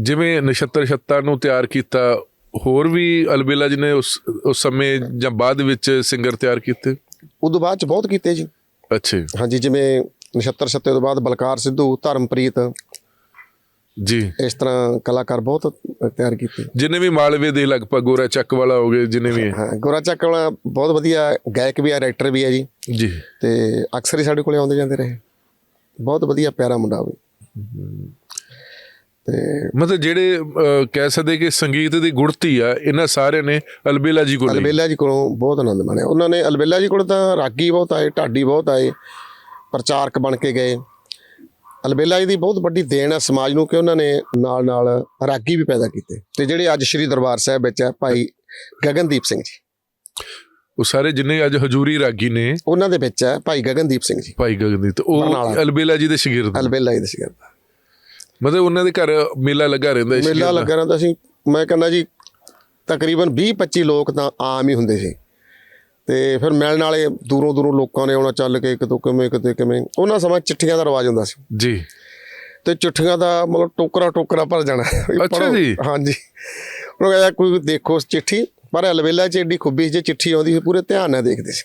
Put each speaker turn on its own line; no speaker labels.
ਜਿਵੇਂ ਨਛੱਤਰ ਛੱਤਾ ਨੂੰ ਤਿਆਰ ਕੀਤਾ ਹੋਰ ਵੀ ਅਲਬੇਲਾ ਜੀ ਨੇ ਉਸ ਉਸ ਸਮੇਂ ਜਾਂ ਬਾਅਦ ਵਿੱਚ ਸਿੰਗਰ ਤਿਆਰ ਕੀਤੇ?
ਉਦੋਂ ਬਾਅਦ ਚ ਬਹੁਤ ਕੀਤੇ ਜੀ।
ਅੱਛਾ।
ਹਾਂਜੀ ਜਿਵੇਂ ਨਛੱਤਰ ਸੱਤੇ ਤੋਂ ਬਾਅਦ ਬਲਕਾਰ ਸਿੱਧੂ ਧਰਮਪ੍ਰੀਤ।
ਜੀ।
ਇਸ ਤਰ੍ਹਾਂ ਕਲਾਕਾਰ ਬਹੁਤ ਤਿਆਰ ਕੀਤੇ।
ਜਿਨੇ ਵੀ ਮਾਲਵੇ ਦੇ ਲਗਭਗ ਗੋਰਾ ਚੱਕ ਵਾਲਾ ਹੋ ਗਏ ਜਿਨੇ ਵੀ।
ਹਾਂ ਗੋਰਾ ਚੱਕ ਵਾਲਾ ਬਹੁਤ ਵਧੀਆ ਗਾਇਕ ਵੀ ਹੈ ਰਾਈਟਰ ਵੀ ਹੈ ਜੀ।
ਜੀ।
ਤੇ ਅਕਸਰ ਹੀ ਸਾਡੇ ਕੋਲੇ ਆਉਂਦੇ ਜਾਂਦੇ ਰਹੇ। ਬਹੁਤ ਵਧੀਆ ਪਿਆਰਾ ਮੁੰਡਾ ਵੀ। ਤੇ
ਮਤਲਬ ਜਿਹੜੇ ਕਹਿ ਸਕਦੇ ਕਿ ਸੰਗੀਤ ਦੀ ਗੁੜਤੀ ਆ ਇਹਨਾਂ ਸਾਰਿਆਂ ਨੇ ਅਲਬੇਲਾ ਜੀ ਕੋਲ।
ਅਲਬੇਲਾ ਜੀ ਕੋਲੋਂ ਬਹੁਤ ਆਨੰਦ ਮਾਣਿਆ ਉਹਨਾਂ ਨੇ ਅਲਬੇਲਾ ਜੀ ਕੋਲ ਤਾਂ ਰਾਗੀ ਬਹੁਤ ਆਏ ਢਾਡੀ ਬਹੁਤ ਆਏ ਪ੍ਰਚਾਰਕ ਬਣ ਕੇ ਗਏ ਅਲਬੇਲਾ ਜੀ ਦੀ ਬਹੁਤ ਵੱਡੀ ਦੇਣ ਹੈ ਸਮਾਜ ਨੂੰ ਕਿ ਉਹਨਾਂ ਨੇ ਨਾਲ ਨਾਲ ਰਾਗੀ ਵੀ ਪੈਦਾ ਕੀਤੇ ਤੇ ਜਿਹੜੇ ਅੱਜ ਸ੍ਰੀ ਦਰਬਾਰ ਸਾਹਿਬ ਵਿੱਚ ਹੈ ਭਾਈ ਗਗਨਦੀਪ ਸਿੰਘ ਜੀ
ਉਹ ਸਾਰੇ ਜਿੰਨੇ ਅੱਜ ਹਜੂਰੀ ਰਾਗੀ ਨੇ
ਉਹਨਾਂ ਦੇ ਵਿੱਚ ਹੈ ਭਾਈ ਗਗਨਦੀਪ ਸਿੰਘ ਜੀ
ਭਾਈ ਗਗਨਦੀਪ ਉਹ। ਅਲਬੇਲਾ ਜੀ ਦੇ ਸ਼ਾਗਿਰਦ।
ਅਲਬੇਲਾ ਜੀ ਦੇ ਸਿਰ
ਮਤਲਬ ਉਹਨਾਂ ਦੇ ਘਰ ਮੇਲਾ ਲੱਗਾ ਰਹਿੰਦਾ ਸੀ
ਮੇਲਾ ਲੱਗਾ ਰਹਿੰਦਾ ਸੀ। ਮੈਂ ਕਹਿੰਦਾ ਜੀ ਤਕਰੀਬਨ 20 25 ਲੋਕ ਤਾਂ ਆਮ ਹੀ ਹੁੰਦੇ ਸੀ। ਤੇ ਫਿਰ ਮਿਲਣ ਵਾਲੇ ਦੂਰੋਂ ਦੂਰੋਂ ਲੋਕਾਂ ਨੇ ਆਉਣਾ ਚੱਲ ਕੇ ਕਿਤੋਂ ਕਿਵੇਂ ਕਿਤੇ ਕਿਵੇਂ। ਉਹਨਾਂ ਸਮਾਂ ਚਿੱਠੀਆਂ ਦਾ ਰਿਵਾਜ ਹੁੰਦਾ ਸੀ।
ਜੀ।
ਤੇ ਚਿੱਠੀਆਂ ਦਾ ਮਤਲਬ ਟੋਕਰਾ ਟੋਕਰਾ ਭਰ ਜਾਣਾ।
ਅੱਛਾ। ਜੀ।
ਹਾਂਜੀ। ਉਹ ਕਹਿੰਦਾ ਕੋਈ ਦੇਖੋ ਚਿੱਠੀ ਪਰ ਅਲਵੇਲਾ ਚ ਏਡੀ ਖੁੱਬੀ ਜੇ ਚਿੱਠੀ ਆਉਂਦੀ ਸੀ ਪੂਰੇ ਧਿਆਨ ਨਾਲ ਦੇਖਦੇ ਸੀ।